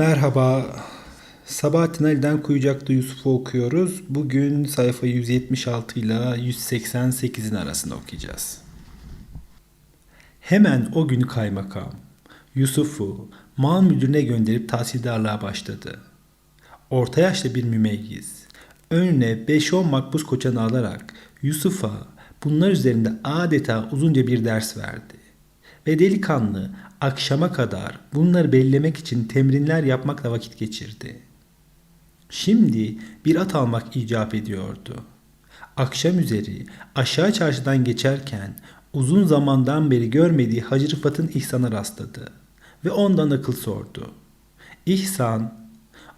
Merhaba. Sabahattin Ali'den Kuyucak'ta Yusuf'u okuyoruz. Bugün sayfa 176 ile 188'in arasında okuyacağız. Hemen o gün kaymakam Yusuf'u mal müdürüne gönderip tahsildarlığa başladı. Orta yaşlı bir mümeyyiz önüne 5-10 makbuz koçanı alarak Yusuf'a bunlar üzerinde adeta uzunca bir ders verdi. Ve delikanlı akşama kadar bunları bellemek için temrinler yapmakla vakit geçirdi. Şimdi bir at almak icap ediyordu. Akşam üzeri aşağı çarşıdan geçerken uzun zamandan beri görmediği Hacı Rıfat'ın İhsan'a rastladı ve ondan akıl sordu. İhsan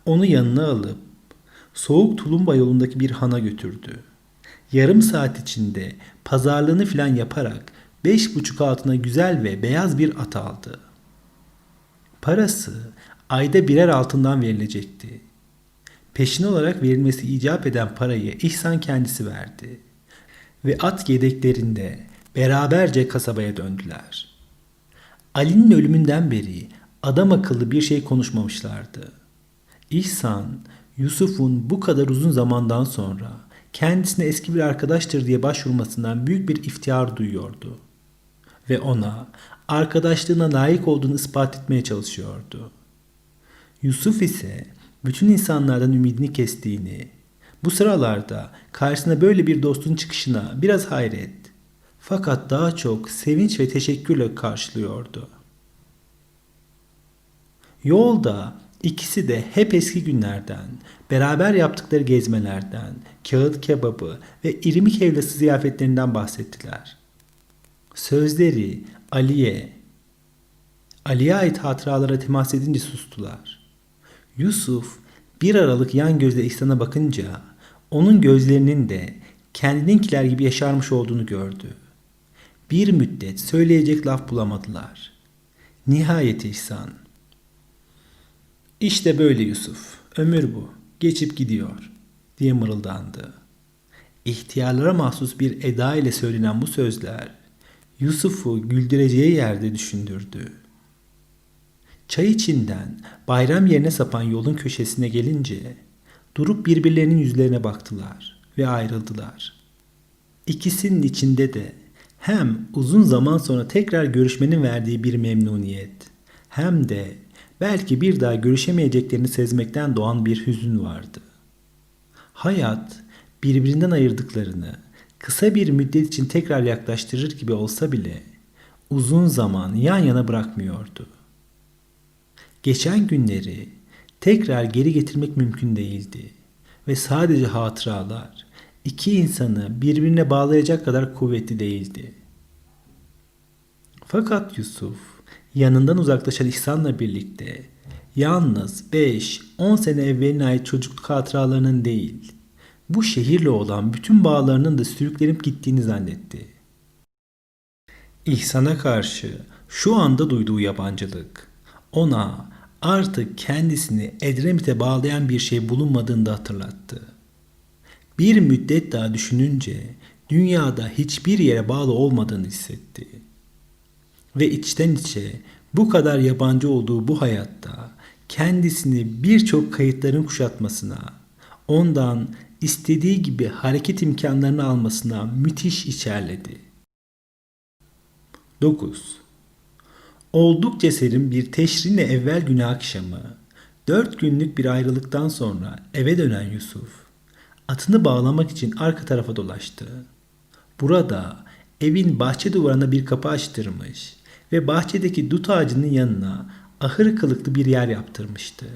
onu yanına alıp soğuk tulumba yolundaki bir hana götürdü. Yarım saat içinde pazarlığını filan yaparak beş buçuk altına güzel ve beyaz bir at aldı. Parası ayda birer altından verilecekti. Peşin olarak verilmesi icap eden parayı İhsan kendisi verdi. Ve at yedeklerinde beraberce kasabaya döndüler. Ali'nin ölümünden beri adam akıllı bir şey konuşmamışlardı. İhsan, Yusuf'un bu kadar uzun zamandan sonra kendisine eski bir arkadaştır diye başvurmasından büyük bir iftihar duyuyordu. Ve ona arkadaşlığına layık olduğunu ispat etmeye çalışıyordu. Yusuf ise bütün insanlardan ümidini kestiğini, bu sıralarda karşısına böyle bir dostun çıkışına biraz hayret, fakat daha çok sevinç ve teşekkürle karşılıyordu. Yolda ikisi de hep eski günlerden, beraber yaptıkları gezmelerden, kağıt kebabı ve irmik helvası ziyafetlerinden bahsettiler. Sözleri Ali'ye, Ali'ye ait hatıralara temas edince sustular. Yusuf bir aralık yan gözle İhsan'a bakınca onun gözlerinin de kendininkiler gibi yaşarmış olduğunu gördü. Bir müddet söyleyecek laf bulamadılar. Nihayet İhsan. İşte böyle Yusuf. Ömür bu. Geçip gidiyor diye mırıldandı. İhtiyarlara mahsus bir eda ile söylenen bu sözler Yusuf'u güldüreceği yerde düşündürdü. Çay içinden bayram yerine sapan yolun köşesine gelince durup birbirlerinin yüzlerine baktılar ve ayrıldılar. İkisinin içinde de hem uzun zaman sonra tekrar görüşmenin verdiği bir memnuniyet hem de belki bir daha görüşemeyeceklerini sezmekten doğan bir hüzün vardı. Hayat birbirinden ayırdıklarını kısa bir müddet için tekrar yaklaştırır gibi olsa bile uzun zaman yan yana bırakmıyordu. Geçen günleri tekrar geri getirmek mümkün değildi ve sadece hatıralar iki insanı birbirine bağlayacak kadar kuvvetli değildi. Fakat Yusuf yanından uzaklaşan İhsan'la birlikte yalnız 5-10 sene evveline ait çocukluk hatıralarının değil, bu şehirle olan bütün bağlarının da sürüklenip gittiğini zannetti. İhsan'a karşı şu anda duyduğu yabancılık ona artık kendisini Edremit'e bağlayan bir şey bulunmadığını da hatırlattı. Bir müddet daha düşününce dünyada hiçbir yere bağlı olmadığını hissetti. Ve içten içe bu kadar yabancı olduğu bu hayatta kendisini birçok kayıtların kuşatmasına, ondan istediği gibi hareket imkanlarını almasına müthiş içerledi. 9. Oldukça serin bir teşrine evvel günü akşamı, dört günlük bir ayrılıktan sonra eve dönen Yusuf, atını bağlamak için arka tarafa dolaştı. Burada evin bahçe duvarına bir kapı açtırmış ve bahçedeki dut ağacının yanına ahır kılıklı bir yer yaptırmıştı.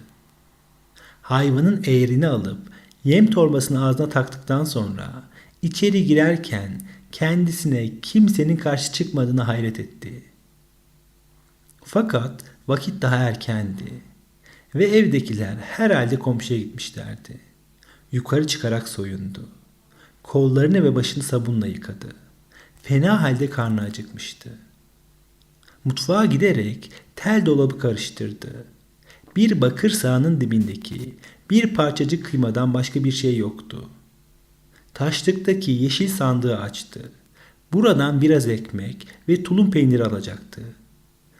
Hayvanın eğerini alıp yem torbasını ağzına taktıktan sonra içeri girerken kendisine kimsenin karşı çıkmadığını hayret etti. Fakat vakit daha erkendi ve evdekiler herhalde komşuya gitmişlerdi. Yukarı çıkarak soyundu. Kollarını ve başını sabunla yıkadı. Fena halde karnı acıkmıştı. Mutfağa giderek tel dolabı karıştırdı. Bir bakır sahanın dibindeki bir parçacık kıymadan başka bir şey yoktu. Taşlıktaki yeşil sandığı açtı. Buradan biraz ekmek ve tulum peyniri alacaktı.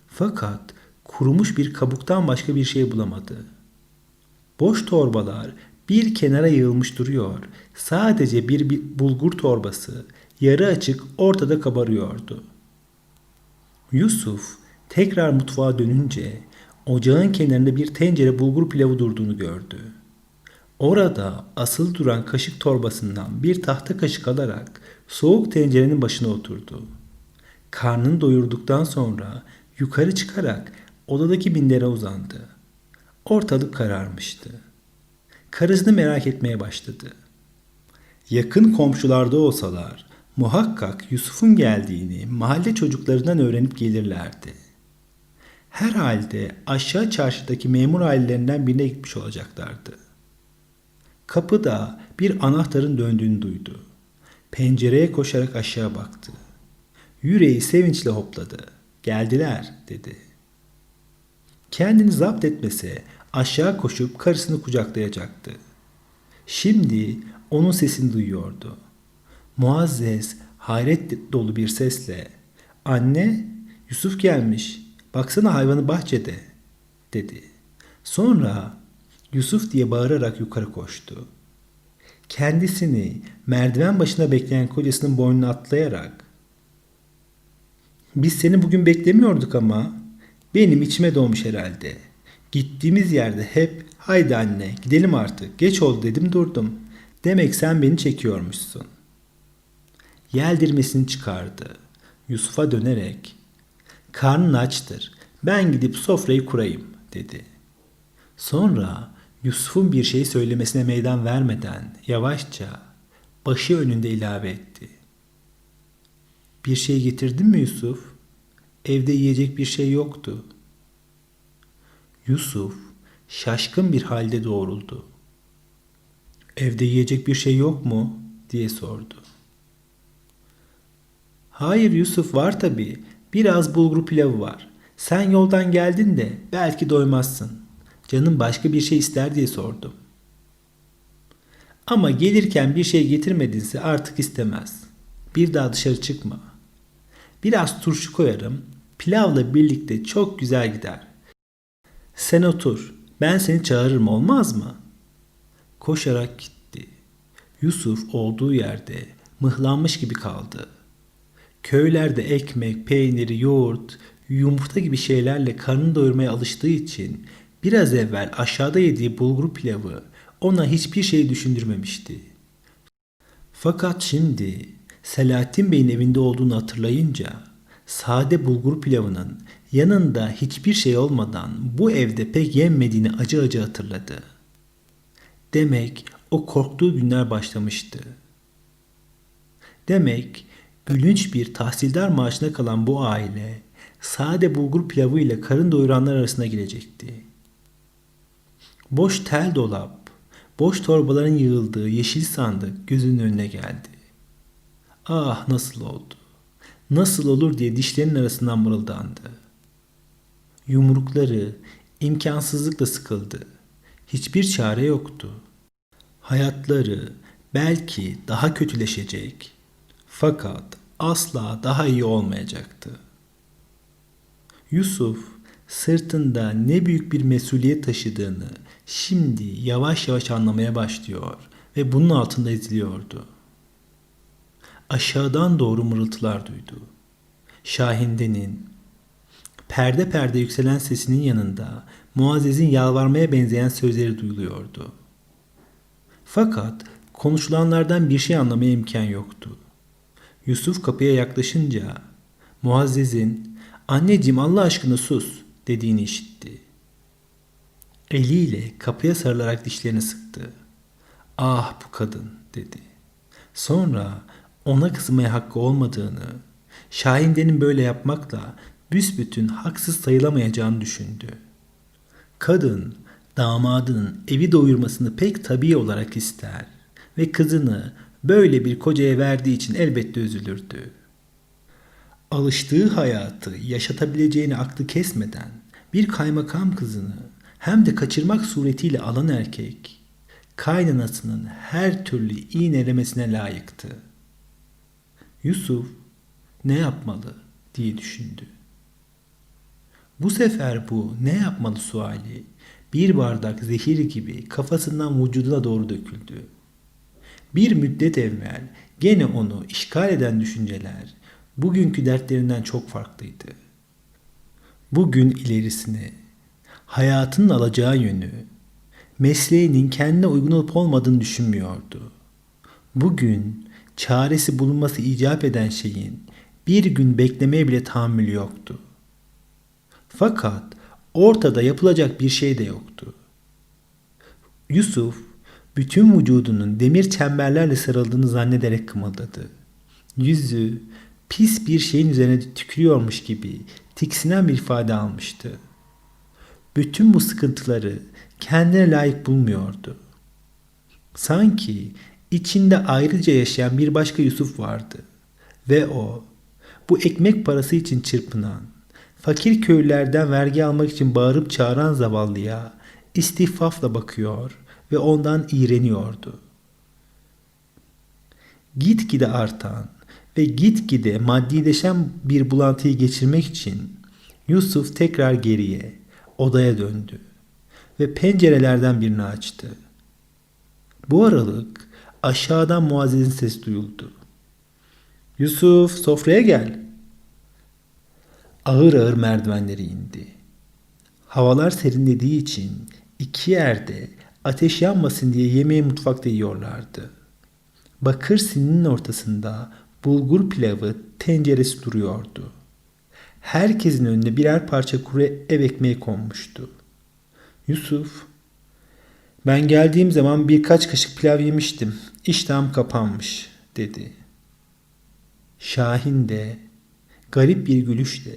Fakat kurumuş bir kabuktan başka bir şey bulamadı. Boş torbalar bir kenara yığılmış duruyor. Sadece bir, bulgur torbası yarı açık ortada kabarıyordu. Yusuf tekrar mutfağa dönünce ocağın kenarında bir tencere bulgur pilavı durduğunu gördü. Orada asıl duran kaşık torbasından bir tahta kaşık alarak soğuk tencerenin başına oturdu. Karnını doyurduktan sonra yukarı çıkarak odadaki mindere uzandı. Ortalık kararmıştı. Karısını merak etmeye başladı. Yakın komşularda olsalar muhakkak Yusuf'un geldiğini mahalle çocuklarından öğrenip gelirlerdi. Herhalde aşağı çarşıdaki memur ailelerinden birine gitmiş olacaklardı. Kapıda bir anahtarın döndüğünü duydu. Pencereye koşarak aşağı baktı. Yüreği sevinçle hopladı. Geldiler dedi. Kendini zapt etmese aşağı koşup karısını kucaklayacaktı. Şimdi onun sesini duyuyordu. Muazzez hayret dolu bir sesle "Anne, Yusuf gelmiş. Baksana hayvanı bahçede." dedi. Sonra Yusuf diye bağırarak yukarı koştu. Kendisini merdiven başında bekleyen kocasının boynuna atlayarak "Biz seni bugün beklemiyorduk ama benim içime doğmuş herhalde. Gittiğimiz yerde hep haydi anne gidelim artık geç oldu dedim durdum. Demek sen beni çekiyormuşsun. Yeldirmesini çıkardı. Yusuf'a dönerek karnın açtır ben gidip sofrayı kurayım dedi. Sonra Yusuf'un bir şey söylemesine meydan vermeden yavaşça başı önünde ilave etti. Bir şey getirdin mi Yusuf? Evde yiyecek bir şey yoktu. Yusuf şaşkın bir halde doğruldu. Evde yiyecek bir şey yok mu? diye sordu. Hayır Yusuf var tabii. Biraz bulgur pilavı var. Sen yoldan geldin de belki doymazsın. Canım başka bir şey ister diye sordum. Ama gelirken bir şey getirmedinse artık istemez. Bir daha dışarı çıkma. Biraz turşu koyarım. Pilavla birlikte çok güzel gider. Sen otur. Ben seni çağırırım olmaz mı? Koşarak gitti. Yusuf olduğu yerde mıhlanmış gibi kaldı. Köylerde ekmek, peyniri, yoğurt, yumurta gibi şeylerle karnını doyurmaya alıştığı için biraz evvel aşağıda yediği bulgur pilavı ona hiçbir şey düşündürmemişti. Fakat şimdi Selahattin Bey'in evinde olduğunu hatırlayınca sade bulgur pilavının yanında hiçbir şey olmadan bu evde pek yenmediğini acı acı hatırladı. Demek o korktuğu günler başlamıştı. Demek gülünç bir tahsildar maaşına kalan bu aile sade bulgur pilavı ile karın doyuranlar arasına girecekti. Boş tel dolap, boş torbaların yığıldığı yeşil sandık gözünün önüne geldi. Ah nasıl oldu? Nasıl olur diye dişlerinin arasından mırıldandı. Yumrukları imkansızlıkla sıkıldı. Hiçbir çare yoktu. Hayatları belki daha kötüleşecek fakat asla daha iyi olmayacaktı. Yusuf sırtında ne büyük bir mesuliyet taşıdığını şimdi yavaş yavaş anlamaya başlıyor ve bunun altında eziliyordu. Aşağıdan doğru mırıltılar duydu. Şahinde'nin perde perde yükselen sesinin yanında Muazzez'in yalvarmaya benzeyen sözleri duyuluyordu. Fakat konuşulanlardan bir şey anlamaya imkan yoktu. Yusuf kapıya yaklaşınca Muazzez'in anneciğim Allah aşkına sus dediğini işitti. Eliyle kapıya sarılarak dişlerini sıktı. Ah bu kadın dedi. Sonra ona kızmaya hakkı olmadığını, Şahinde'nin böyle yapmakla büsbütün haksız sayılamayacağını düşündü. Kadın damadının evi doyurmasını pek tabii olarak ister ve kızını böyle bir kocaya verdiği için elbette üzülürdü. Alıştığı hayatı yaşatabileceğini aklı kesmeden bir kaymakam kızını hem de kaçırmak suretiyle alan erkek kaynanasının her türlü iğnelemesine layıktı. Yusuf ne yapmalı diye düşündü. Bu sefer bu ne yapmalı suali bir bardak zehir gibi kafasından vücuduna doğru döküldü. Bir müddet evvel gene onu işgal eden düşünceler bugünkü dertlerinden çok farklıydı. Bugün ilerisini, hayatının alacağı yönü, mesleğinin kendine uygun olup olmadığını düşünmüyordu. Bugün çaresi bulunması icap eden şeyin bir gün beklemeye bile tahammülü yoktu. Fakat ortada yapılacak bir şey de yoktu. Yusuf bütün vücudunun demir çemberlerle sarıldığını zannederek kımıldadı. Yüzü pis bir şeyin üzerine tükürüyormuş gibi tiksinen bir ifade almıştı. Bütün bu sıkıntıları kendine layık bulmuyordu. Sanki içinde ayrıca yaşayan bir başka Yusuf vardı ve o bu ekmek parası için çırpınan, fakir köylülerden vergi almak için bağırıp çağıran zavallıya istifafla bakıyor ve ondan iğreniyordu. Gitgide artan ve gitgide maddileşen bir bulantıyı geçirmek için Yusuf tekrar geriye, odaya döndü ve pencerelerden birini açtı. Bu aralık aşağıdan Muazzez'in sesi duyuldu. Yusuf sofraya gel. Ağır ağır merdivenleri indi. Havalar serinlediği için iki yerde ateş yanmasın diye yemeği mutfakta yiyorlardı. Bakır sininin ortasında bulgur pilavı tenceresi duruyordu. Herkesin önüne birer parça kuru ev ekmeği konmuştu. Yusuf, ben geldiğim zaman birkaç kaşık pilav yemiştim. İştahım kapanmış, dedi. Şahin de garip bir gülüşle,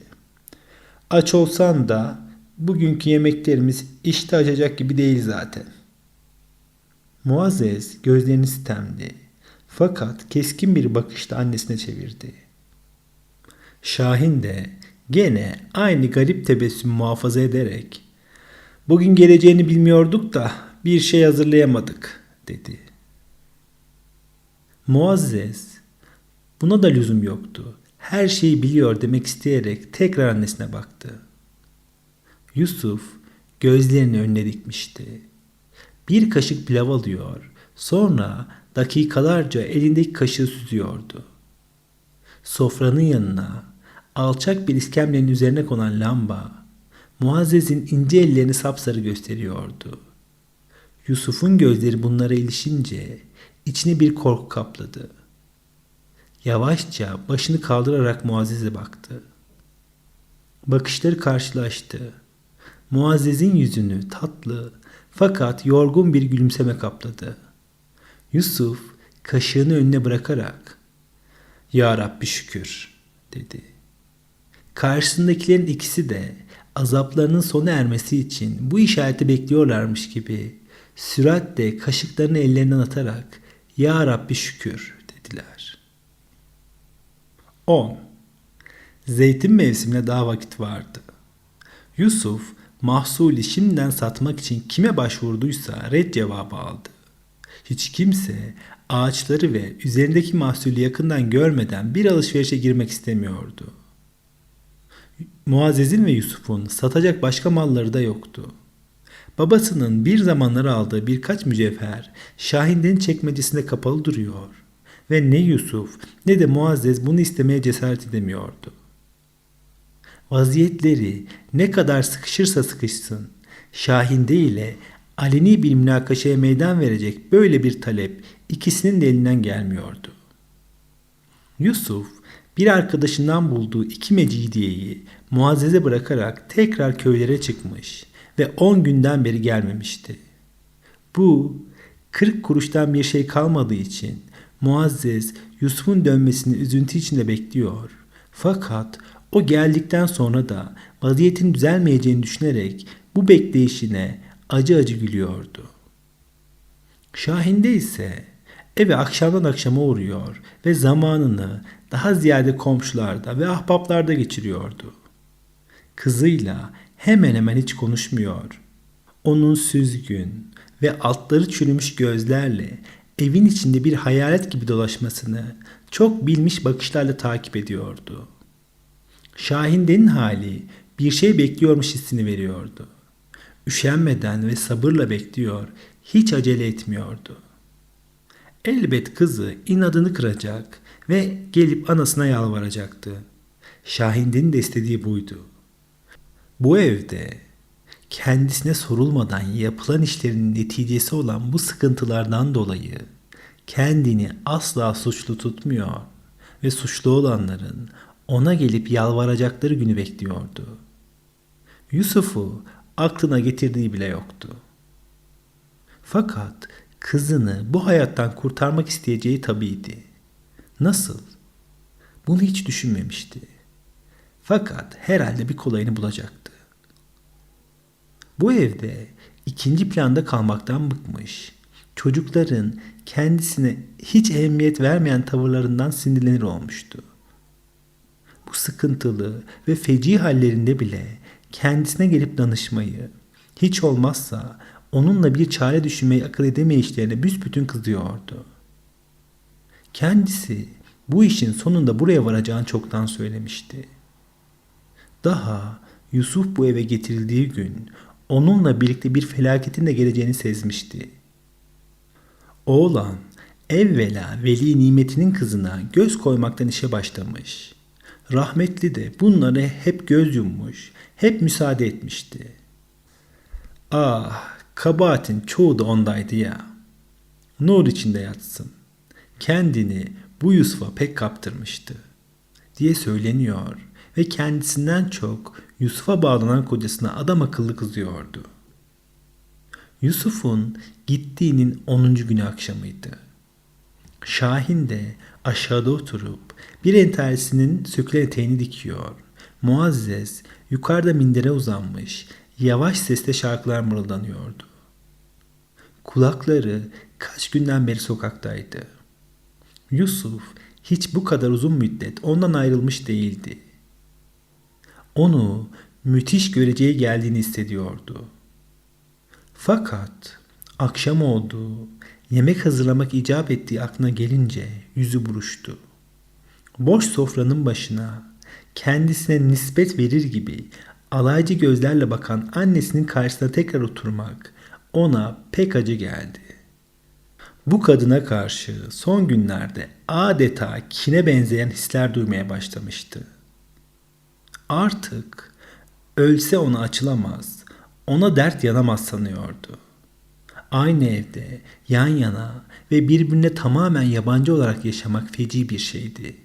aç olsan da bugünkü yemeklerimiz işte açacak gibi değil zaten. Muazzez gözlerini sitemli fakat keskin bir bakışla annesine çevirdi. Şahin de gene aynı garip tebessüm muhafaza ederek bugün geleceğini bilmiyorduk da bir şey hazırlayamadık dedi. Muazzez buna da lüzum yoktu. Her şeyi biliyor demek isteyerek tekrar annesine baktı. Yusuf gözlerini önüne dikmişti. Bir kaşık pilav alıyor. Sonra dakikalarca elindeki kaşığı süzüyordu. Sofranın yanına alçak bir iskemlenin üzerine konan lamba Muazzez'in ince ellerini sapsarı gösteriyordu. Yusuf'un gözleri bunlara ilişince içine bir korku kapladı. Yavaşça başını kaldırarak Muazzez'e baktı. Bakışları karşılaştı. Muazzez'in yüzünü tatlı fakat yorgun bir gülümseme kapladı. Yusuf kaşığını önüne bırakarak ''Ya Rabbi şükür'' dedi. Karşısındakilerin ikisi de azaplarının sona ermesi için bu işareti bekliyorlarmış gibi süratle kaşıklarını ellerinden atarak ''Ya Rabbi şükür'' dediler. 10. Zeytin mevsimine daha vakit vardı. Yusuf mahsulü şimdiden satmak için kime başvurduysa red cevabı aldı. Hiç kimse ağaçları ve üzerindeki mahsulü yakından görmeden bir alışverişe girmek istemiyordu. Muazzez'in ve Yusuf'un satacak başka malları da yoktu. Babasının bir zamanlar aldığı birkaç mücevher Şahin'den çekmecesinde kapalı duruyor ve ne Yusuf ne de Muazzez bunu istemeye cesaret edemiyordu. Vaziyetleri ne kadar sıkışırsa sıkışsın, Şahinde ile aleni bir münakaşaya meydan verecek böyle bir talep ikisinin de elinden gelmiyordu. Yusuf bir arkadaşından bulduğu iki mecidiyeyi Muazzez'e bırakarak tekrar köylere çıkmış ve on günden beri gelmemişti. Bu kırk kuruştan bir şey kalmadığı için Muazzez Yusuf'un dönmesini üzüntü içinde bekliyor. Fakat o geldikten sonra da vaziyetin düzelmeyeceğini düşünerek bu bekleyişine acı acı gülüyordu. Şahinde ise eve akşamdan akşama uğruyor ve zamanını daha ziyade komşularda ve ahbaplarda geçiriyordu. Kızıyla hemen hemen hiç konuşmuyor. Onun süzgün ve altları çürümüş gözlerle evin içinde bir hayalet gibi dolaşmasını çok bilmiş bakışlarla takip ediyordu. Şahinde'nin hali bir şey bekliyormuş hissini veriyordu. üşenmeden ve sabırla bekliyor, hiç acele etmiyordu. Elbet kızı inadını kıracak ve gelip anasına yalvaracaktı. Şahin'in de istediği buydu. Bu evde kendisine sorulmadan yapılan işlerin neticesi olan bu sıkıntılardan dolayı kendini asla suçlu tutmuyor ve suçlu olanların ona gelip yalvaracakları günü bekliyordu. Yusuf'u aklına getirdiği bile yoktu. Fakat kızını bu hayattan kurtarmak isteyeceği tabiydi. Nasıl? Bunu hiç düşünmemişti. Fakat herhalde bir kolayını bulacaktı. Bu evde ikinci planda kalmaktan bıkmış. Çocukların kendisine hiç ehemmiyet vermeyen tavırlarından sinirlenir olmuştu. Bu sıkıntılı ve feci hallerinde bile kendisine gelip danışmayı, hiç olmazsa onunla bir çare düşünmeyi akıl edemeyişlerine büsbütün kızıyordu. Kendisi bu işin sonunda buraya varacağını çoktan söylemişti. Daha Yusuf bu eve getirildiği gün onunla birlikte bir felaketin de geleceğini sezmişti. Oğlan evvela veli nimetinin kızına göz koymaktan işe başlamış. Rahmetli de bunları hep göz yummuş, hep müsaade etmişti. Ah, kabahatin çoğu da ondaydı ya. Nur içinde yatsın. Kendini bu Yusuf'a pek kaptırmıştı diye söyleniyor ve kendisinden çok Yusuf'a bağlanan kocasına adam akıllı kızıyordu. Yusuf'un gittiğinin 10. günü akşamıydı. Şahin de aşağıda oturup bir entarisinin sökülen eteğini dikiyor. Muazzez yukarıda mindere uzanmış, yavaş sesle şarkılar mırıldanıyordu. Kulakları kaç günden beri sokaktaydı. Yusuf hiç bu kadar uzun müddet ondan ayrılmış değildi. Onu müthiş göreceği geldiğini hissediyordu. Fakat akşam oldu, yemek hazırlamak icap ettiği aklına gelince yüzü buruştu. Boş sofranın başına kendisine nispet verir gibi alaycı gözlerle bakan annesinin karşısına tekrar oturmak ona pek acı geldi. Bu kadına karşı son günlerde adeta kine benzeyen hisler duymaya başlamıştı. Artık ölse ona açılamaz, ona dert yanamaz sanıyordu. Aynı evde, yan yana ve birbirine tamamen yabancı olarak yaşamak feci bir şeydi.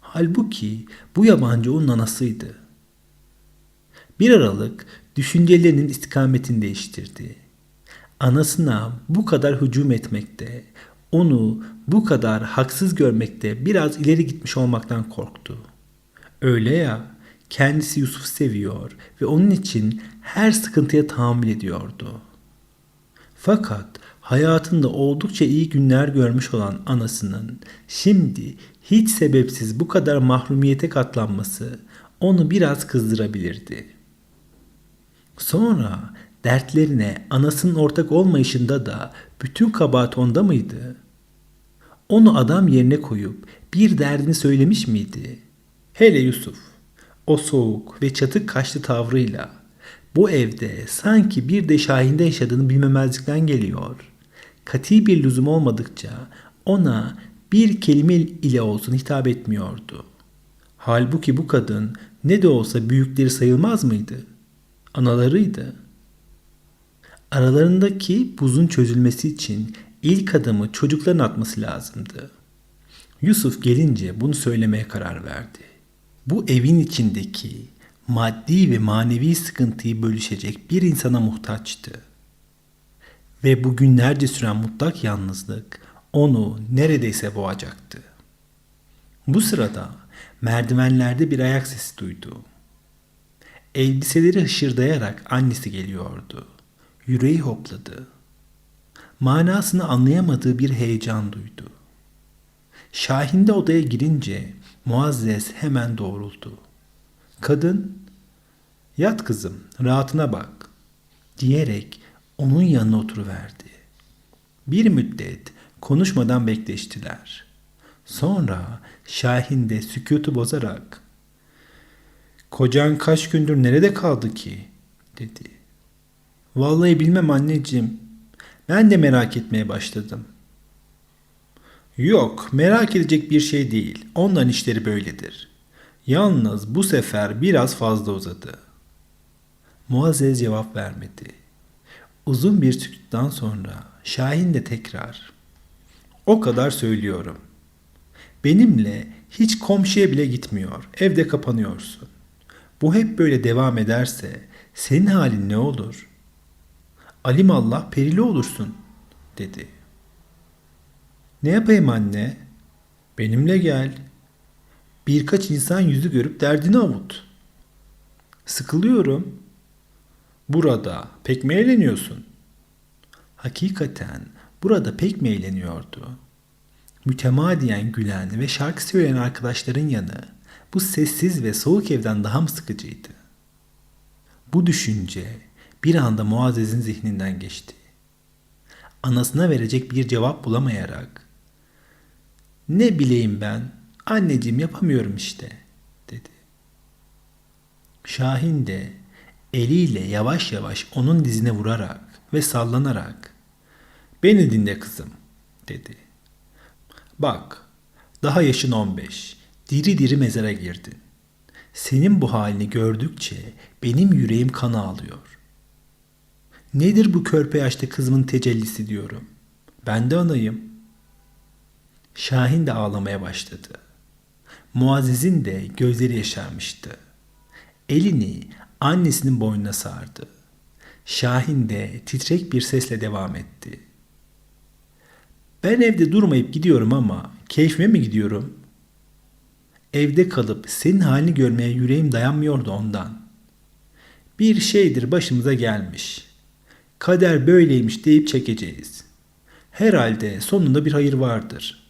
Halbuki bu yabancı onun anasıydı. Bir aralık düşüncelerinin istikametini değiştirdi. Anasına bu kadar hücum etmekte, onu bu kadar haksız görmekte biraz ileri gitmiş olmaktan korktu. Öyle ya, kendisi Yusuf seviyor ve onun için her sıkıntıya tahammül ediyordu. Fakat hayatında oldukça iyi günler görmüş olan anasının şimdi hiç sebepsiz bu kadar mahrumiyete katlanması onu biraz kızdırabilirdi. Sonra dertlerine anasının ortak olmayışında da bütün kabahat onda mıydı? Onu adam yerine koyup bir derdini söylemiş miydi? Hele Yusuf, o soğuk ve çatık kaşlı tavrıyla bu evde sanki bir de Şahin'de yaşadığını bilmemezlikten geliyor. Kati bir lüzum olmadıkça ona bir kelime ile olsun hitap etmiyordu. Halbuki bu kadın ne de olsa büyükleri sayılmaz mıydı? Analarıydı. Aralarındaki buzun çözülmesi için ilk adımı çocukların atması lazımdı. Yusuf gelince bunu söylemeye karar verdi. Bu evin içindeki maddi ve manevi sıkıntıyı bölüşecek bir insana muhtaçtı. Ve bu günlerce süren mutlak yalnızlık onu neredeyse boğacaktı. Bu sırada merdivenlerde bir ayak sesi duydu. Elbiseleri hışırdayarak annesi geliyordu. Yüreği hopladı. Manasını anlayamadığı bir heyecan duydu. Şahin de odaya girince Muazzez hemen doğruldu. Kadın, yat kızım, rahatına bak diyerek onun yanına oturuverdi. Bir müddet konuşmadan bekleştiler. Sonra Şahin de sükutu bozarak Kocan kaç gündür nerede kaldı ki? dedi. Vallahi bilmem anneciğim. Ben de merak etmeye başladım. Yok, merak edecek bir şey değil. Onların işleri böyledir. Yalnız bu sefer biraz fazla uzadı. Muazzez cevap vermedi. Uzun bir sükuttan sonra Şahin de tekrar. O kadar söylüyorum. Benimle hiç komşuya bile gitmiyor. Evde kapanıyorsun. Bu hep böyle devam ederse senin halin ne olur? Alim Allah perili olursun dedi. Ne yapayım anne? Benimle gel. Birkaç insan yüzü görüp derdini avut. Sıkılıyorum. Burada pek mi eğleniyorsun? Hakikaten burada pek mi eğleniyordu? Mütemadiyen gülen ve şarkı söyleyen arkadaşların yanı bu sessiz ve soğuk evden daha mı sıkıcıydı? Bu düşünce bir anda Muazzez'in zihninden geçti. Anasına verecek bir cevap bulamayarak ne bileyim ben anneciğim yapamıyorum işte dedi. Şahin de eliyle yavaş yavaş onun dizine vurarak ve sallanarak beni dinle kızım dedi. Bak daha yaşın 15 diri diri mezara girdin. Senin bu halini gördükçe benim yüreğim kana alıyor. Nedir bu körpe yaşta kızımın tecellisi diyorum. Ben de anayım. Şahin de ağlamaya başladı. Muazzez'in de gözleri yaşarmıştı. Elini annesinin boynuna sardı. Şahin de titrek bir sesle devam etti. Ben evde durmayıp gidiyorum ama keyfime mi gidiyorum? Evde kalıp senin halini görmeye yüreğim dayanmıyordu ondan. Bir şeydir başımıza gelmiş. Kader böyleymiş deyip çekeceğiz. Herhalde sonunda bir hayır vardır.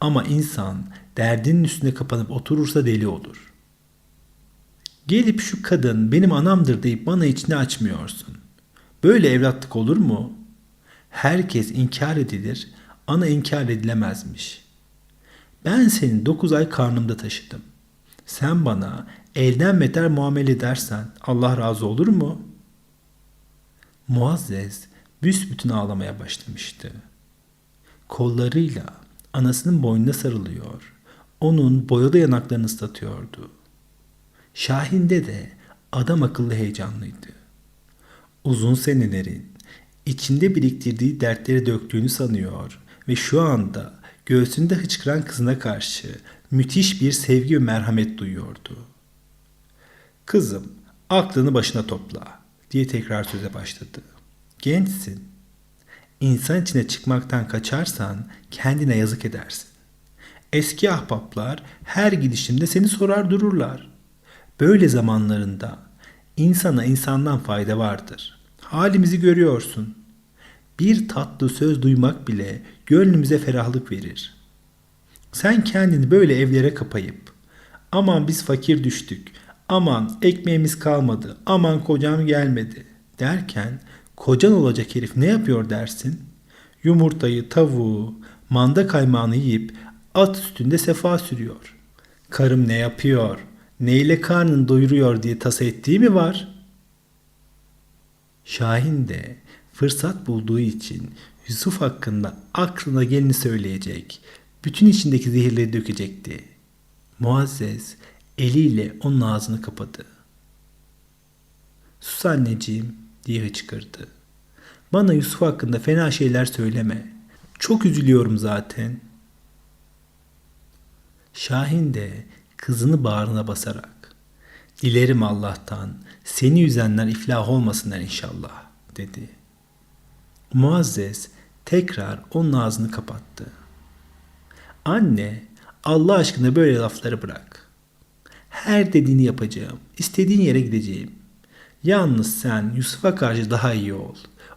Ama insan derdinin üstüne kapanıp oturursa deli olur. Gelip şu kadın benim anamdır deyip bana içini açmıyorsun. Böyle evlatlık olur mu? Herkes inkar edilir, ana inkar edilemezmiş. Ben seni dokuz ay karnımda taşıdım. Sen bana elden beter muamele edersen Allah razı olur mu? Muazzez büsbütün ağlamaya başlamıştı. Kollarıyla anasının boynuna sarılıyor, onun boyalı yanaklarını ıslatıyordu. Şahin'de de adam akıllı heyecanlıydı. Uzun senelerin içinde biriktirdiği dertleri döktüğünü sanıyor ve şu anda göğsünde hıçkıran kızına karşı müthiş bir sevgi ve merhamet duyuyordu. Kızım, aklını başına topla diye tekrar söze başladı. Gençsin. İnsan içine çıkmaktan kaçarsan kendine yazık edersin. Eski ahbaplar her gidişimde seni sorar dururlar. Böyle zamanlarında insana insandan fayda vardır. Halimizi görüyorsun. Bir tatlı söz duymak bile gönlümüze ferahlık verir. Sen kendini böyle evlere kapayıp aman biz fakir düştük, aman ekmeğimiz kalmadı, aman kocam gelmedi derken kocan olacak herif ne yapıyor dersin? Yumurtayı, tavuğu, manda kaymağını yiyip at üstünde sefa sürüyor. Karım ne yapıyor, neyle karnını doyuruyor diye tasa ettiği mi var? Şahin de fırsat bulduğu için Yusuf hakkında aklına geleni söyleyecek, bütün içindeki zehirleri dökecekti. Muazzez eliyle onun ağzını kapadı. Sus anneciğim diye hıçkırdı. Bana Yusuf hakkında fena şeyler söyleme. Çok üzülüyorum zaten. Şahin de kızını bağrına basarak Dilerim Allah'tan seni yüzenler iflah olmasınlar inşallah dedi. Muazzez tekrar onun ağzını kapattı. Anne Allah aşkına böyle lafları bırak. Her dediğini yapacağım. İstediğin yere gideceğim. Yalnız sen Yusuf'a karşı daha iyi ol.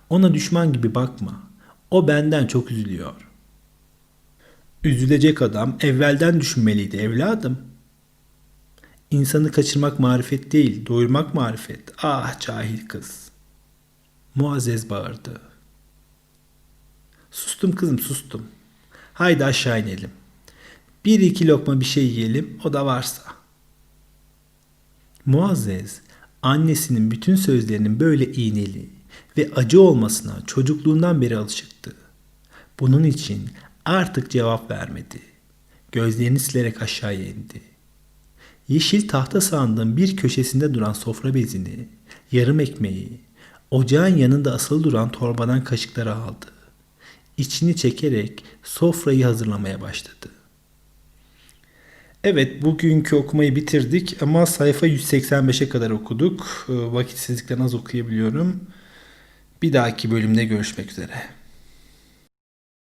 Ona düşman gibi bakma. O benden çok üzülüyor. Üzülecek adam evvelden düşünmeliydi evladım. İnsanı kaçırmak marifet değil, doyurmak marifet. Ah cahil kız. Muazzez bağırdı. Sustum kızım sustum. Haydi aşağı inelim. Bir iki lokma bir şey yiyelim o da varsa. Muazzez annesinin bütün sözlerinin böyle iğneli, ve acı olmasına çocukluğundan beri alışıktı. Bunun için artık cevap vermedi. Gözlerini silerek aşağıya indi. Yeşil tahta sandığın bir köşesinde duran sofra bezini, yarım ekmeği, ocağın yanında asılı duran torbadan kaşıkları aldı. İçini çekerek sofrayı hazırlamaya başladı. Evet bugünkü okumayı bitirdik ama sayfa 185'e kadar okuduk. Ee, Vakitsizlikten az okuyabiliyorum. Bir dahaki bölümde görüşmek üzere.